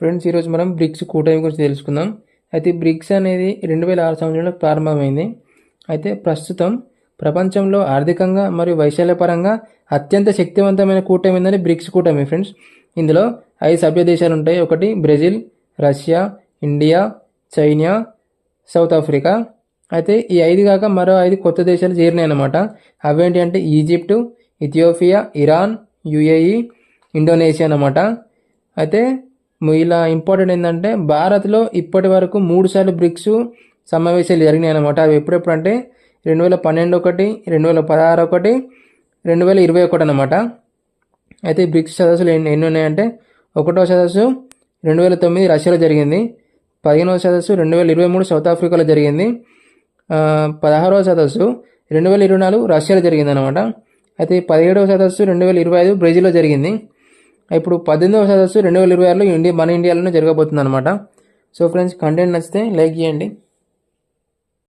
Friends ఈరోజు మనం bricks కూటమి గురించి తెలుసుకుందాం. అయితే బ్రిక్స్ అనేది రెండు వేల ఆరు సంవత్సరంలో ప్రారంభమైంది. అయితే ప్రస్తుతం ప్రపంచంలో ఆర్థికంగా మరియు వైశాల్యపరంగా అత్యంత శక్తివంతమైన కూటమి ఏంటంటే బ్రిక్స్ కూటమి ఫ్రెండ్స్. ఇందులో ఐదు సభ్య దేశాలు ఉంటాయి. ఒకటి Brazil Russia India China South Africa. అయితే ఈ ఐదు కాక మరో ఐదు కొత్త దేశాలు చేరినాయి అన్నమాట అవేంటి అంటే Egypt Ethiopia Iran UAE Indonesia అన్నమాట. అయితే ఇలా ఇంపార్టెంట్ ఏంటంటే భారత్లో ఇప్పటి వరకు మూడు సార్లు బ్రిక్స్ సమావేశాలు జరిగినాయి అనమాట అవి ఎప్పుడెప్పుడు అంటే రెండు వేల పన్నెండు ఒకటి రెండు వేల పదహారు ఒకటి రెండు వేల ఇరవై ఒకటి అనమాట అయితే బ్రిక్స్ సదస్సులు ఎన్ని ఎన్ని ఉన్నాయంటే ఒకటో సదస్సు రెండు వేల తొమ్మిది రష్యాలో జరిగింది పదిహేనవ సదస్సు రెండు వేల ఇరవై మూడు సౌత్ ఆఫ్రికాలో జరిగింది పదహారవ సదస్సు రెండు వేల ఇరవై నాలుగు రష్యాలో జరిగింది అనమాట అయితే పదిహేడవ సదస్సు రెండు వేల ఇరవై ఐదు బ్రెజిల్లో జరిగింది. ఇప్పుడు పద్దెనిమిదవ సదస్సు రెండు వేల ఇరవై ఆరులో ఇండియా మన ఇండియాలోనే జరగబోతుంది అనమాట సో ఫ్రెండ్స్ కంటెంట్ నచ్చితే లైక్ చేయండి.